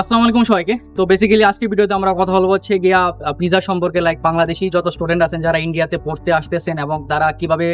আসসালামু আলাইকুম সবাইকে। তো বেসিক্যালি আজকের ভিডিওতে আমরা কথা বলব হচ্ছে গিয়া ভিসা সম্পর্কে লাইক বাংলাদেশি যত স্টুডেন্ট আছেন যারা ইন্ডিয়াতে পড়তে আসতেছেন এবং তারা কীভাবে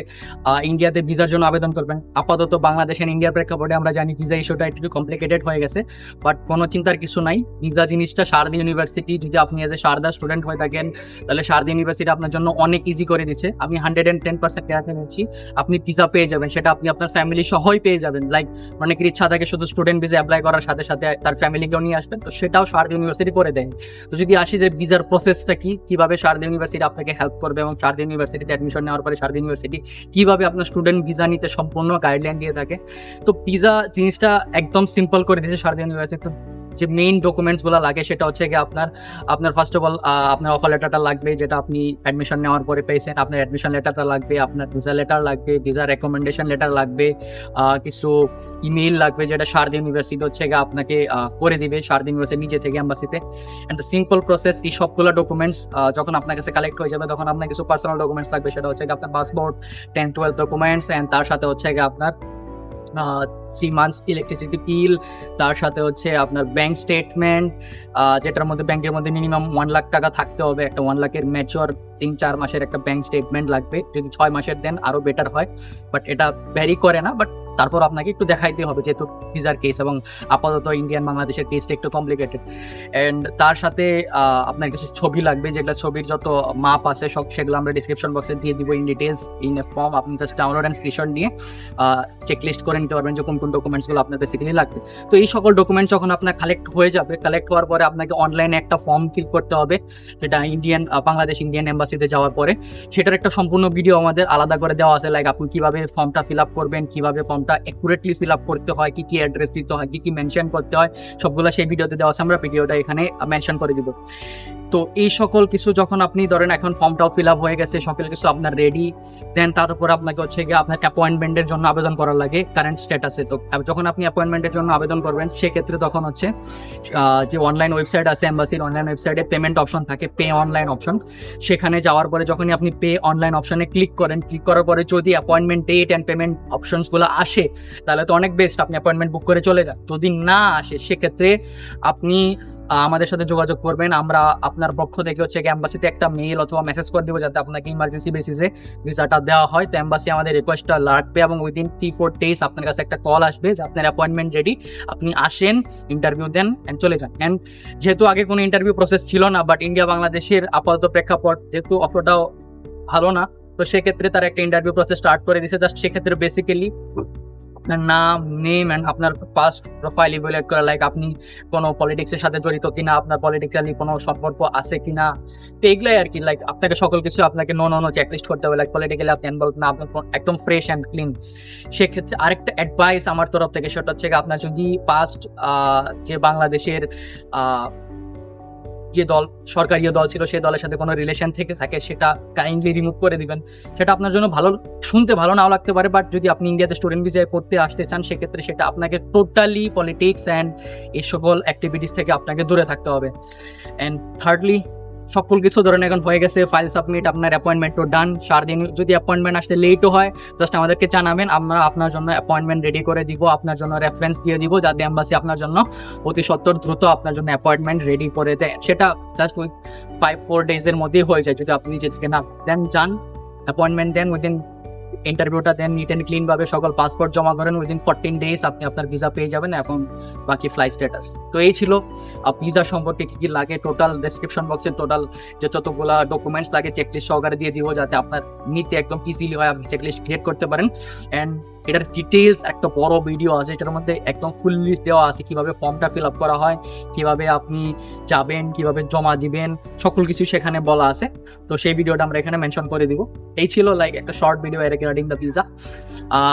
ইন্ডিয়াতে ভিসার জন্য আবেদন করবেন। আপাতত বাংলাদেশ and ইন্ডিয়ার প্রেক্ষাপটে আমরা জানি ভিসা ইস্যুটা একটু কমপ্লিকেটেড হয়ে গেছে বাট কোনো চিন্তার কিছু নাই। ভিসা জিনিসটা সারদা ইউনিভার্সিটি যদি আপনি এজ এ সারদা স্টুডেন্ট হয়ে থাকেন, তাহলে সারদা ইউনিভার্সিটি আপনার জন্য অনেক ইজি করে দিচ্ছে আমি hundred and ten percent guarantee নিচ্ছি, আপনি ভিসা পেয়ে যাবেন, সেটা আপনি আপনার ফ্যামিলি সহই পেয়ে যাবেন। লাইক অনেকের ইচ্ছা থাকে শুধু স্টুডেন্ট ভিসা অ্যাপ্লাই করার সাথে সাথে তার ফ্যামিলিকেও নিয়ে আসবেন, তো সেটাও সারদা ইউনিভার্সিটি করে দেন। তো যদি আসি যে ভিসার প্রসেসটা কি, কীভাবে সারদা ইউনিভার্সিটি আপনাকে হেল্প করবে এবং সারদা ইউনিভার্সিটিতে অ্যাডমিশন নেওয়ার পরে সারদা ইউনিভার্সিটি কীভাবে আপনার স্টুডেন্ট ভিসা নিতে সম্পূর্ণ গাইডলাইন দিয়ে থাকে। তো ভিসা জিনিসটা একদম সিম্পল করে দিয়েছে সারদা ইউনিভার্সিটি তো। যে মেইন ডকুমেন্টসগুলো লাগে সেটা হচ্ছে কি আপনার আপনার ফার্স্ট অফ অল আপনার অফার লেটারটা লাগবে, যেটা আপনি অ্যাডমিশন নেওয়ার পরে পেয়েছেন, আপনার অ্যাডমিশন লেটারটা লাগবে, আপনার ভিসা লেটার লাগবে ভিসা রেকমেন্ডেশন লেটার লাগবে কিছু ইমেইল লাগবে যেটা শারদা ইউনিভার্সিটি হচ্ছে গিয়ে আপনাকে করে দিবে শারদা ইউনিভার্সিটি নিজে থেকে এম্বাসিতে অ্যান্ড দ্য সিম্পল প্রসেস এই সবগুলো ডকুমেন্টস যখন আপনার কাছে কালেক্ট হয়ে যাবে, তখন আপনার কিছু পার্সোনাল ডকুমেন্টস লাগবে, সেটা হচ্ছে গিয়ে আপনার passport ten twelve documents and তার সাথে হচ্ছে গিয়ে আপনার থ্রি মান্থস ইলেকট্রিসিটি বিল তার সাথে হচ্ছে আপনার ব্যাংক স্টেটমেন্ট যেটার মধ্যে ব্যাংকের মধ্যে মিনিমাম ওয়ান লাখ টাকা থাকতে হবে। একটা ওয়ান লাখের ম্যাচিওর তিন, চার মাসের একটা ব্যাংক স্টেটমেন্ট লাগবে। যদি ছয় মাসের দেন আরও বেটার হয়। বাট এটা ভ্যারি করে না। বাট তারপর আপনাকে একটু দেখাইতে হবে, যেহেতু ভিসার কেস এবং আপাতত ইন্ডিয়ান বাংলাদেশের কেসটা একটু কমপ্লিকেটেড অ্যান্ড তার সাথে আপনার কিছু ছবি লাগবে, যেগুলো ছবির যত মাপ আছে, সব সেগুলো আমরা ডিসক্রিপশন বক্সে দিয়ে দিব in details in a form আপনি জাস্ট ডাউনলোড অ্যান্ড স্ক্রিনশট নিয়ে চেক লিস্ট করে নিতে পারবেন যে কোন কোন ডকুমেন্টসগুলো আপনার বেসিক্যালি লাগবে। তো এই সকল ডকুমেন্ট যখন আপনার কালেক্ট হয়ে যাবে কালেক্ট হওয়ার পরে আপনাকে অনলাইনে একটা ফর্ম ফিল করতে হবে, যেটা ইন্ডিয়ান বাংলাদেশ ইন্ডিয়ান এম্বাসিতে যাওয়ার পরে। সেটার একটা সম্পূর্ণ ভিডিও আমাদের আলাদা করে দেওয়া আছে লাইক আপনি কীভাবে ফর্মটা ফিল আপ করবেন, কীভাবে ফর্মটা অ্যাকুরেটলি ফিল আপ করতে হয়, কি কি অ্যাড্রেস দিতে হয়, কি কি মেনশন করতে হয়, সবগুলো সেই ভিডিওতে দেওয়া আছে। আমরা ভিডিওটা এখানে মেনশন করে দিব। তো এই সকল কিছু যখন আপনি ধরেন এখন ফর্মটাও ফিল আপ হয়ে গেছে, সকল কিছু আপনার রেডি দেন তার উপর আপনাকে হচ্ছে গিয়ে আপনার অ্যাপয়েন্টমেন্টের জন্য আবেদন করার লাগে কারেন্ট স্ট্যাটাসে তো যখন আপনি অ্যাপয়েন্টমেন্টের জন্য আবেদন করবেন, সেক্ষেত্রে তখন হচ্ছে যে অনলাইন ওয়েবসাইট আছে এম্বাসির অনলাইন ওয়েবসাইটে পেমেন্ট অপশন থাকে পে অনলাইন অপশন সেখানে যাওয়ার পরে যখনই আপনি পে অনলাইন অপশনে ক্লিক করেন ক্লিক করার পরে যদি অ্যাপয়েন্টমেন্ট ডেট অ্যান্ড পেমেন্ট অপশনসগুলো আসে, তাহলে তো অনেক বেস্ট আপনি অ্যাপয়েন্টমেন্ট বুক করে চলে যান। যদি না আসে, সেক্ষেত্রে আপনি আমাদের সাথে যোগাযোগ করবেন। আমরা আপনার পক্ষ থেকে হচ্ছে অ্যাম্বাসিতে একটা মেল অথবা মেসেজ করে দেবো যাতে আপনাকে ইমার্জেন্সি বেসিসে ভিসাটা দেওয়া হয়। তো অ্যাম্বাসি আমাদের রিকোয়েস্টটা লাগবে এবং উইদিন থ্রি ফোর ডেজ আপনার কাছে একটা কল আসবে যে আপনার অ্যাপয়েন্টমেন্ট রেডি আপনি আসেন ইন্টারভিউ দেন অ্যান্ড চলে যান। অ্যান্ড যেহেতু আগে কোনো ইন্টারভিউ প্রসেস ছিল না বাট ইন্ডিয়া বাংলাদেশের আপাতত প্রেক্ষাপট যেহেতু অতটাও ভালো না, তো সেক্ষেত্রে তারা একটা ইন্টারভিউ প্রসেস স্টার্ট করে দিয়েছে জাস্ট সেক্ষেত্রে বেসিক্যালি আপনার নাম নেম অ্যান্ড আপনার পাস্ট প্রোফাইল ইভ্যালুয়েট করা লাইক আপনি কোনো পলিটিক্সের সাথে জড়িত কিনা, আপনার পলিটিক্যালি কোনো সম্পর্ক আছে কিনা, তো এগুলাই আর কি লাইক আপনাকে সকল কিছু আপনাকে নো নো চেকলিস্ট করতে হবে লাইক পলিটিক্যালি আপনি ইনভলভ না, আপনার একদম ফ্রেশ অ্যান্ড ক্লিন সেক্ষেত্রে আরেকটা অ্যাডভাইস আমার তরফ থেকে, সেটা হচ্ছে আপনার যদি পাস্ট যে বাংলাদেশের যে দল, সরকারীয় দল ছিল সেই দলের সাথে কোনো রিলেশন থেকে থাকে সেটা কাইন্ডলি রিমুভ করে দিবেন। সেটা আপনার জন্য ভালো, শুনতে ভালো নাও লাগতে পারে বাট যদি আপনি ইন্ডিয়াতে স্টুডেন্ট ভিসায় পড়তে আসতে চান, সেক্ষেত্রে সেটা আপনাকে টোটালি পলিটিক্স অ্যান্ড এই সকল অ্যাক্টিভিটিস থেকে আপনাকে দূরে থাকতে হবে। অ্যান্ড থার্ডলি সকল কিছু ধরেন এখন হয়ে গেছে ফাইল সাবমিট আপনার অ্যাপয়েন্টমেন্টও ডান সারাদিন যদি অ্যাপয়েন্টমেন্ট আসতে লেটও হয় জাস্ট আমাদেরকে জানাবেন, আমরা আপনার জন্য অ্যাপয়েন্টমেন্ট রেডি করে দিব, আপনার জন্য রেফারেন্স দিয়ে দিব, যাতে অ্যাম্বাসি আপনার জন্য অতি সত্তর দ্রুত আপনার জন্য অ্যাপয়েন্টমেন্ট রেডি করে দেয়। সেটা জাস্ট উইথ ফাইভ ফোর ডেজের মধ্যেই হয়ে যায়। যদি আপনি যেদিকে না দেন, যান অ্যাপয়েন্টমেন্ট দেন উইদিন ইন্টারভিউটা দেন নিট অ্যান্ড ক্লিনভাবে সকল পাসপোর্ট জমা করেন উইদিন ফোরটিন ডেজ আপনি আপনার ভিসা পেয়ে যাবেন, এখন বাকি ফ্লাই স্ট্যাটাস তো এই ছিল ভিসা সম্পর্কে কী কী লাগে টোটাল ডেসক্রিপশন বক্সে টোটাল যে যতগুলো ডকুমেন্টস লাগে চেকলিস্ট সহকারে দিয়ে দিব, যাতে আপনার নিতে একদম ইজিলি হয়, আপনি চেকলিস্ট ক্রিয়েট করতে পারেন। অ্যান্ড এটার ডিটেলস একটা বড় ভিডিও আছে, এটার মধ্যে একদম ফুল লিস্ট দেওয়া আছে, কীভাবে ফর্মটা ফিল আপ করা হয়, কীভাবে আপনি যাবেন, কীভাবে জমা দিবেন, সকল কিছু সেখানে বলা আছে। তো সেই ভিডিওটা আমরা এখানে মেনশন করে দিব। এই ছিল লাইক একটা short video regarding the visa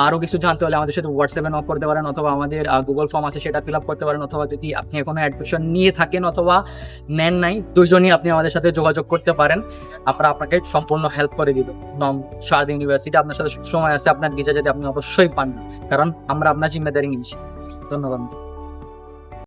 আরও কিছু জানতে হলে আমাদের সাথে হোয়াটসঅ্যাপে নক করতে পারেন অথবা আমাদের গুগল ফর্ম আছে, সেটা ফিল আপ করতে পারেন, অথবা যদি আপনি এখনও অ্যাডমিশন নিয়ে থাকেন, অথবা নেন নাই দুজনই আপনি আমাদের সাথে যোগাযোগ করতে পারেন। আমরা আপনাকে সম্পূর্ণ হেল্প করে দিব। নম স্বাদ ইউনিভার্সিটি আপনার সাথে সময় আছে, আপনার ভিসা যদি আপনি অবশ্যই পান কারণ আমরা আপনার জিম্মেদারি নিয়েছি। ধন্যবাদ।